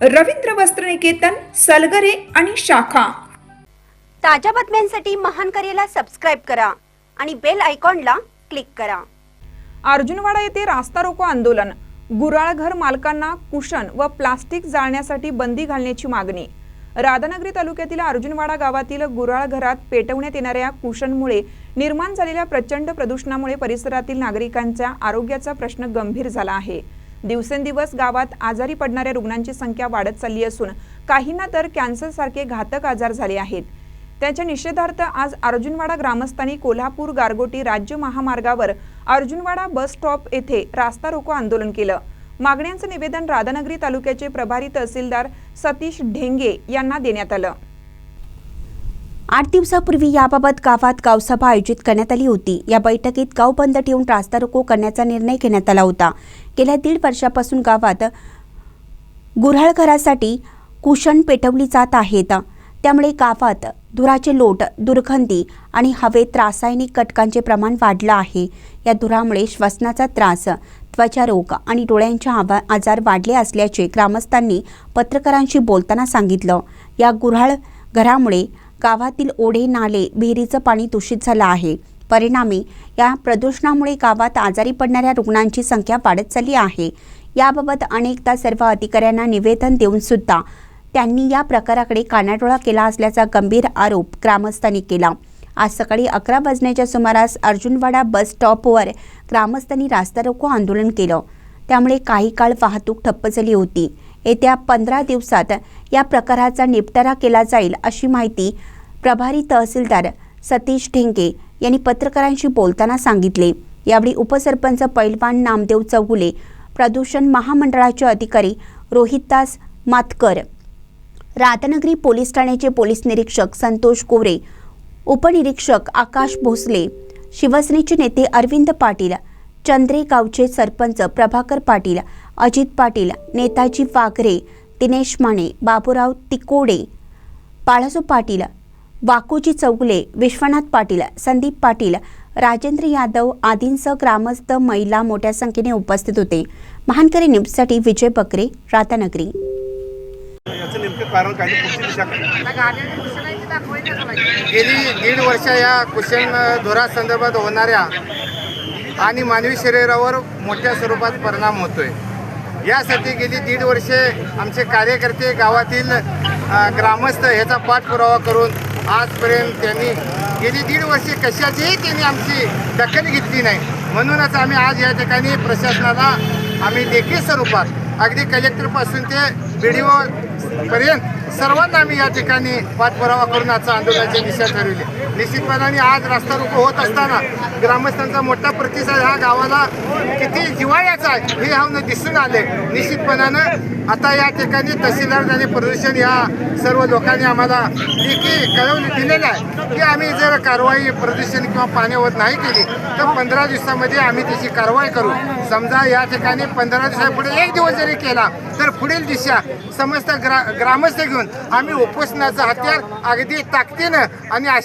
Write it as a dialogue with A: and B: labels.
A: रवींद्र वस्त्रनिकेतन सलगरे आणि शाखा.
B: ताज्या बातम्यांसाठी महान करेला सबस्क्राईब करा आणि बेल आयकॉनला क्लिक करा.
C: अर्जुनवाडा येथे रास्ता रोको आंदोलन. गुराळघर मालकांना कुशन व प्लास्टिक जाळण्यासाठी बंदी घालण्याची मागणी. राधानगरी तालुक्यातील अर्जुनवाडा गावातील गुराळ घरात पेटवण्यात येणाऱ्या कुशनमुळे निर्माण झालेल्या प्रचंड प्रदूषणामुळे परिसरातील नागरिकांच्या आरोग्याचा प्रश्न गंभीर झाला आहे. दिवसेंदिवस गावात आजारी पडणाऱ्या रुग्णांची संख्या वाढत चालली असून काहींना तर कॅन्सरसारखे घातक आजार झाले आहेत. त्याच्या निषेधार्थ आज अर्जुनवाडा ग्रामस्थांनी कोल्हापूर गारगोटी राज्य महामार्गावर अर्जुनवाडा बस स्टॉप येथे रास्ता रोको आंदोलन केलं. मागण्यांचं निवेदन राधानगरी तालुक्याचे प्रभारी तहसीलदार सतीश ढेंगे यांना देण्यात आलं.
B: आठ दिवसापूर्वी याबाबत गावात गावसभा आयोजित करण्यात आली होती. या बैठकीत गाव बंद ठेवून रास्ता रोको करण्याचा निर्णय घेण्यात आला होता. गेल्या दीड वर्षापासून गावात गुऱ्हाळ घरासाठी कुशन पेटवली जात आहेत. त्यामुळे गावात धुराचे लोट दुर्गंधी आणि हवेत रासायनिक घटकांचे प्रमाण वाढलं आहे. या धुरामुळे श्वसनाचा त्रास त्वचारोग आणि डोळ्यांचे आवा आजार वाढले असल्याचे ग्रामस्थांनी पत्रकारांशी बोलताना सांगितलं. या गुऱ्हाळ घरामुळे गावातील ओढे नाले विहिरीचं पाणी दूषित झालं आहे. परिणामी या प्रदूषणामुळे गावात आजारी पडणाऱ्या रुग्णांची संख्या वाढत चालली आहे. याबाबत अनेकदा सर्व अधिकाऱ्यांना निवेदन देऊन सुद्धा त्यांनी या प्रकाराकडे कानाडोळा केला असल्याचा गंभीर आरोप ग्रामस्थांनी केला. आज सकाळी अकरा वाजण्याच्या सुमारास अर्जुनवाडा बस स्टॉपवर ग्रामस्थांनी रास्ता रोको आंदोलन केलं. त्यामुळे काही काळ वाहतूक ठप्प झाली होती. येत्या पंधरा दिवसात या प्रकाराचा निपटारा केला जाईल अशी माहिती प्रभारी तहसीलदार सतीश ढेंगे यांनी पत्रकारांशी बोलताना सांगितले. यावेळी उपसरपंच पैलवान नामदेव चौगुले प्रदूषण महामंडळाचे अधिकारी रोहितदास मातकर राधानगरी पोलीस ठाण्याचे पोलीस निरीक्षक संतोष कोरे उपनिरीक्षक आकाश भोसले शिवसेनेचे नेते अरविंद पाटील चंद्रे गावचे सरपंच प्रभाकर पाटील अजित पाटील नेताजी वाघरे दिनेश माने बाबूराव तिकोडे बाळासो पाटील वाकोजी चौगुले विश्वनाथ पाटील संदीप पाटील राजेंद्र यादव आदींसह ग्रामस्थ महिला मोठ्या संख्येने उपस्थित होते. महानकरी न्यूजसाठी विजय बकरे राधानगरी.
D: काय? गेली दीड वर्ष या कुशन धुरासंदर्भात होणाऱ्या आणि मानवी शरीरावर मोठ्या स्वरूपात परिणाम होतोय. यासाठी गेली दीड वर्षे आमचे कार्यकर्ते गावातील ग्रामस्थ ह्याचा पाठपुरावा करून आजपर्यंत त्यांनी गेली दीड वर्षे कशाचीही त्यांनी आमची दखल घेतली नाही. म्हणूनच आम्ही आज या ठिकाणी प्रशासनाला आम्ही लेखी स्वरूपात अगदी कलेक्टरपासून ते बी डी पर्यंत सर्वांना आम्ही या ठिकाणी पाठपुरावा करून आजचा आंदोलनाची दिशा ठरवली. निश्चितपणाने आज रस्ता रोको होत असताना ग्रामस्थांचा मोठा प्रतिसाद हा गावाला किती जिवाळ्याचा आहे हे हवं दिसून आले. निश्चितपणानं आता या ठिकाणी तहसीलदार आणि प्रदूषण या सर्व लोकांनी आम्हाला लेखी कळवली दिलेलं आहे की आम्ही जर कारवाई प्रदूषण किंवा पाण्यावर नाही केली तर पंधरा दिवसामध्ये आम्ही त्याची कारवाई करू. समजा या ठिकाणी पंधरा दिवसापुढे एक दिवस जरी केला तर पुढील दिशा समस्त ग्रा ग्रामस्थ घेऊन आम्ही उपोषणाचं हत्यार अगदी ताकदीनं आणि अशा